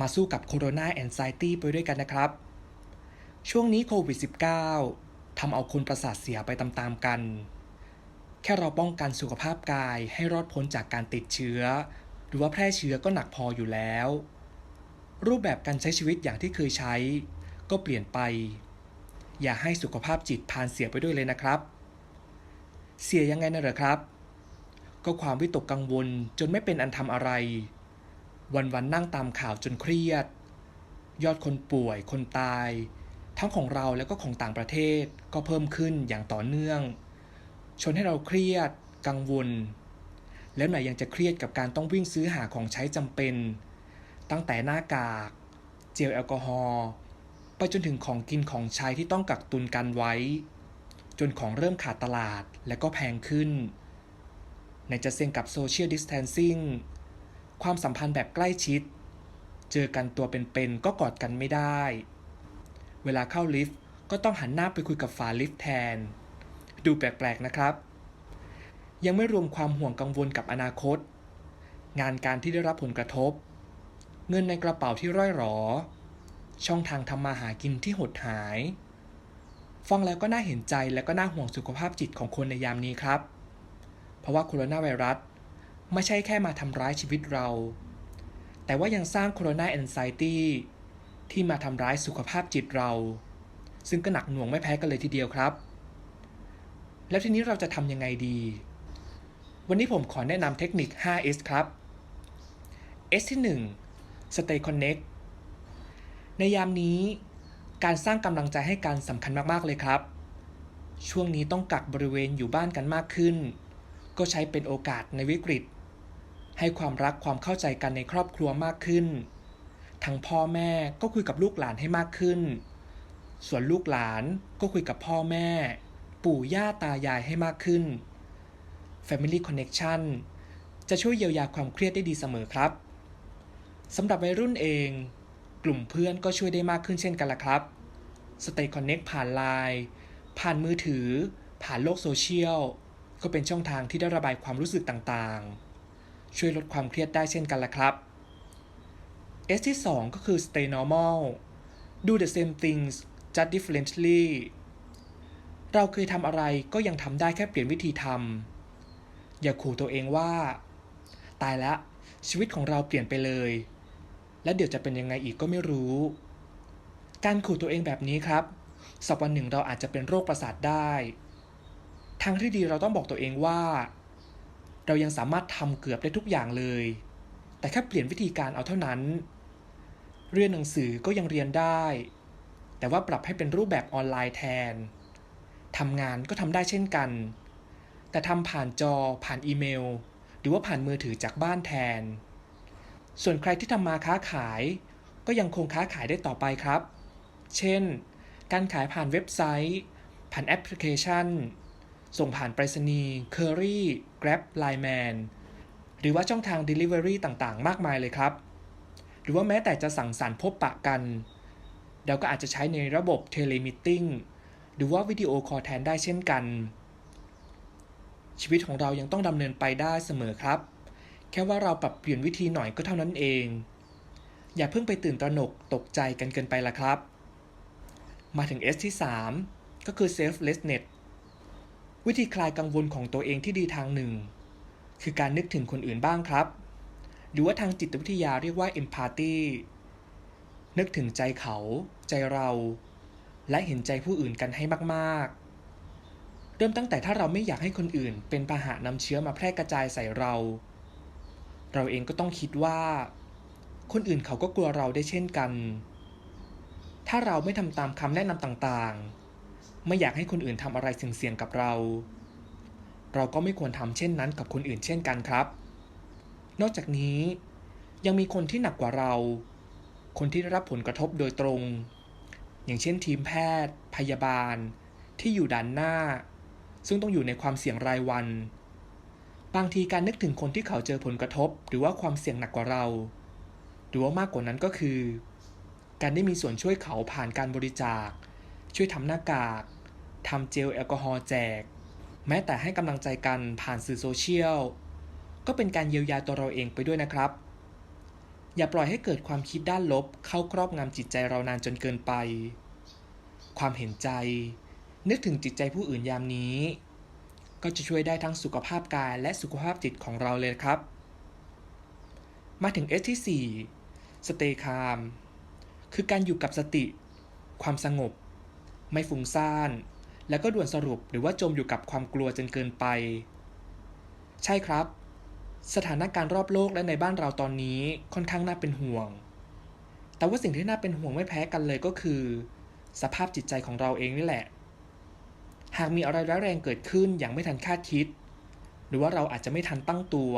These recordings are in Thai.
มาสู้กับโคโรนาแอนไซตี้ไปด้วยกันนะครับ ช่วงนี้โควิด -19 ทำเอาคนประสาทเสียไปตามๆกัน แค่เราป้องกันสุขภาพกายให้รอดพ้นจากการติดเชื้อ หรือว่าแพร่เชื้อก็หนักพออยู่แล้ว รูปแบบการใช้ชีวิตอย่างที่เคยใช้ ก็เปลี่ยนไป อย่าให้สุขภาพจิตพานเสียไปด้วยเลยนะครับ เสียยังไงนะเหรอครับ ก็ความวิตกกังวลจนไม่เป็นอันทำอะไร วันๆนั่งตามข่าวจนเครียด ยอดคนป่วย คนตาย ทั้งของเราแล้วก็ของต่างประเทศก็เพิ่มขึ้นอย่างต่อเนื่อง ชนให้เราเครียด กังวล แล้วไหนยังจะเครียดกับการต้องวิ่งซื้อหาของใช้จำเป็น ตั้งแต่หน้ากาก เจลแอลกอฮอล์ไปจนถึงของกินของใช้ที่ต้องกักตุนกันไว้ จนของเริ่มขาดตลาดและก็แพงขึ้น ในจะเสี่ยงกับโซเชียลดิส a ทนซิ่ง ความสัมพันธ์แบบใกล้ชิด เจอกันตัวเป็นๆก็กอดกันไม่ได้ เวลาเข้าลิฟต์ก็ต้องหันหน้าไปคุยกับฝาลิฟต์แทน ดูแปลกๆนะครับ ยังไม่รวมความห่วงกังวลกับอนาคต งานการที่ได้รับผลกระทบ เงินในกระเป๋าที่ร่อยหรอ ช่องทางทำมาหากินที่หดหาย ฟังแล้วก็น่าเห็นใจและก็น่าห่วงสุขภาพจิตของคนในยามนี้ครับ เพราะว่าโคโรนาไวรัส ไม่ใช่แค่มาทำร้ายชีวิตเรา แต่ว่ายังสร้างโคโรนาแอนไซตี้ที่มาทำร้ายสุขภาพจิตเรา ซึ่งก็หนักหน่วงไม่แพ้กันเลยทีเดียวครับ แล้วทีนี้เราจะทำยังไงดี วันนี้ผมขอแนะนำเทคนิค 5S ครับ S ที่ 1 Stay Connect ในยามนี้ การสร้างกำลังใจให้กันสำคัญมาก ๆ เลยครับ ช่วงนี้ต้องกักบริเวณอยู่บ้านกันมากขึ้น ก็ใช้เป็นโอกาสในวิกฤต ให้ความรักความเข้าใจกันในครอบครัวมากขึ้น ทั้งพ่อแม่ก็คุยกับลูกหลานให้มากขึ้น ส่วนลูกหลานก็คุยกับพ่อแม่ ปู่ย่าตายายให้มากขึ้น Family Connection จะช่วยเยียวยาความเครียดได้ดีเสมอครับสำหรับวัยรุ่นเอง กลุ่มเพื่อนก็ช่วยได้มากขึ้นเช่นกันละครับ Stay Connect ผ่านไลน์ผ่านมือถือ ผ่านโลกโซเชียล ก็เป็นช่องทางที่ได้ระบายความรู้สึกต่างๆ ช่วยลดความเครียดได้เช่นกันละครับ S ที่ 2 ก็คือ Stay Normal Do the same things just differently เราเคยทำอะไรก็ยังทำได้แค่เปลี่ยนวิธีทำ อย่าขู่ตัวเองว่า ตายแล้วชีวิตของเราเปลี่ยนไปเลย และเดี๋ยวจะเป็นยังไงอีกก็ไม่รู้ การขู่ตัวเองแบบนี้ครับ สักวันหนึ่งเราอาจจะเป็นโรคประสาทได้ ทางที่ดีเราต้องบอกตัวเองว่า เรายังสามารถทำเกือบได้ทุกอย่างเลย แต่แค่เปลี่ยนวิธีการเอาเท่านั้น เรียนหนังสือก็ยังเรียนได้ แต่ว่าปรับให้เป็นรูปแบบออนไลน์แทนทำงานก็ทำได้เช่นกัน แต่ทำผ่านจอผ่านอีเมล หรือว่าผ่านมือถือจากบ้านแทน ส่วนใครที่ทำมาค้าขาย ก็ยังคงค้าขายได้ต่อไปครับ เช่น การขายผ่านเว็บไซต์ ผ่านแอปพลิเคชัน ส่งผ่านไปรษณีย์ Curry Grab Line Man หรือว่าช่องทาง Delivery ต่างๆ มากมายเลยครับ หรือว่าแม้แต่จะสั่งสรรพบปะกัน เราก็อาจจะใช้ในระบบ Telemeeting หรือว่าวิดีโอคอลแทนได้เช่นกัน ชีวิตของเรายังต้องดำเนินไปได้เสมอครับ แค่ว่าเราปรับเปลี่ยนวิธีหน่อยก็เท่านั้นเอง อย่าเพิ่งไปตื่นตระหนกตกใจกันเกินไปละครับ มาถึง S ที่ 3 ก็คือ selflessness วิธีคลายกังวลของตัวเองที่ดีทางหนึ่ง คือการนึกถึงคนอื่นบ้างครับ หรือว่าทางจิตวิทยาเรียกว่า empathy นึกถึงใจเขา ใจเรา และเห็นใจผู้อื่นกันให้มากๆ เริ่มตั้งแต่ถ้าเราไม่อยากให้คนอื่น เป็นพาหะนำเชื้อมาแพร่กระจายใส่เรา เราเองก็ต้องคิดว่า คนอื่นเขาก็กลัวเราได้เช่นกัน ถ้าเราไม่ทำตามคำแนะนำต่างๆ ไม่อยากให้คนอื่นทำอะไรเสี่ยงๆกับเรา เราก็ไม่ควรทำเช่นนั้นกับคนอื่นเช่นกันครับ นอกจากนี้ ยังมีคนที่หนักกว่าเรา คนที่ได้รับผลกระทบโดยตรง อย่างเช่นทีมแพทย์ พยาบาล ที่อยู่ด้านหน้า ซึ่งต้องอยู่ในความเสี่ยงรายวัน บางทีการนึกถึงคนที่เขาเจอผลกระทบ หรือว่าความเสี่ยงหนักกว่าเรา หรือว่ามากกว่านั้นก็คือ การได้มีส่วนช่วยเขาผ่านการบริจาคช่วยทำหน้ากาก ทำเจลแอลกอฮอล์แจก แม้แต่ให้กำลังใจกันผ่านสื่อโซเชียล ก็เป็นการเยียวยาตัวเราเองไปด้วยนะครับ อย่าปล่อยให้เกิดความคิดด้านลบเข้าครอบงำจิตใจเรานานจนเกินไป ความเห็นใจ นึกถึงจิตใจผู้อื่นยามนี้ ก็จะช่วยได้ทั้งสุขภาพกายและสุขภาพจิตของเราเลยครับ มาถึง S ที่ 4 Stay calm คือการอยู่กับสติ ความสงบ ไม่ฟุ้งซ่าน แล้วก็ด่วนสรุปหรือว่าจมอยู่กับความกลัวจนเกินไป ใช่ครับ สถานการณ์รอบโลกและในบ้านเราตอนนี้ค่อนข้างน่าเป็นห่วง แต่ว่าสิ่งที่น่าเป็นห่วงไม่แพ้กันเลยก็คือ สภาพจิตใจของเราเองนี่แหละ หากมีอะไรร้ายแรงเกิดขึ้นอย่างไม่ทันคาดคิด หรือว่าเราอาจจะไม่ทันตั้งตัว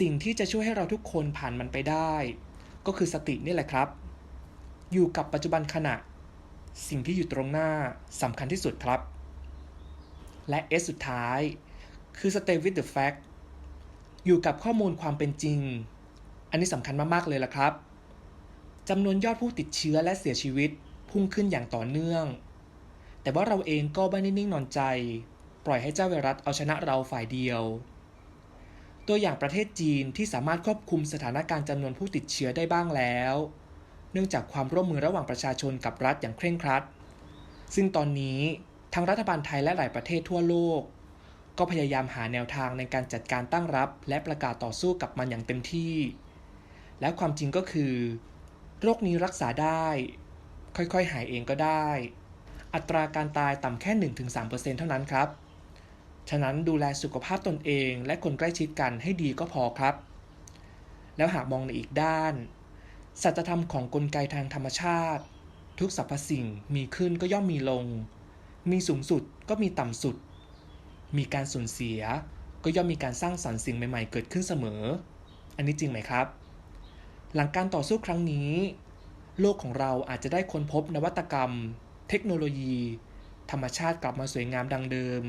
สิ่งที่จะช่วยให้เราทุกคนผ่านมันไปได้ ก็คือสตินี่แหละครับ อยู่กับปัจจุบันขณะ สิ่งที่อยู่ตรงหน้าสำคัญที่สุดครับ และ S สุดท้าย คือ stay with the fact อยู่กับข้อมูลความเป็นจริง อันนี้สำคัญมาก ๆ เลยล่ะครับจำนวนยอดผู้ติดเชื้อและเสียชีวิตพุ่งขึ้นอย่างต่อเนื่อง แต่ว่าเราเองก็ไม่นิ่งนอนใจ ปล่อยให้เจ้าไวรัสเอาชนะเราฝ่ายเดียว ตัวอย่างประเทศจีนที่สามารถควบคุมสถานการณ์จำนวนผู้ติดเชื้อได้บ้างแล้ว เนื่องจากความร่วมมือระหว่างประชาชนกับรัฐอย่างเคร่งครัด ซึ่งตอนนี้ทั้งรัฐบาลไทยและหลายประเทศทั่วโลก ก็พยายามหาแนวทางในการจัดการตั้งรับ และประกาศต่อสู้กับมันอย่างเต็มที่ และความจริงก็คือ โรคนี้รักษาได้ ค่อยๆ หายเองก็ได้ อัตราการตายต่ำแค่ 1-3%เท่านั้นครับ ฉะนั้นดูแลสุขภาพตนเอง และคนใกล้ชิดกันให้ดีก็พอครับ แล้วหากมองในอีกด้าน สัจธรรมของกลไกทางธรรมชาติ ทุกสรรพสิ่งมีขึ้นก็ย่อมมีลง มีสูงสุดก็มีต่ำสุด มีการสูญเสีย ก็ย่อมมีการสร้างสรรค์สิ่งใหม่ ๆ เกิดขึ้นเสมอ อันนี้จริงไหมครับ หลังการต่อสู้ครั้งนี้ โลกของเราอาจจะได้ค้นพบนวัตกรรม เทคโนโลยี ธรรมชาติกลับมาสวยงามดังเดิม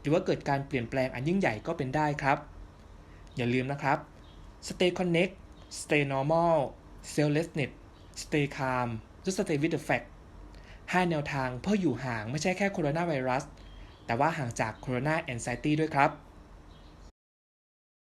หรือว่าเกิดการเปลี่ยนแปลงอันยิ่งใหญ่ก็เป็นได้ครับ อย่าลืมนะครับ stay connect stay normal selflessness stay calm just stay with the fact ห้าแนวทางเพื่ออยู่ห่างไม่ใช่แค่โคโรนาไวรัส แต่ว่าห่างจากโคโรนาแอนไซตี้ด้วยครับ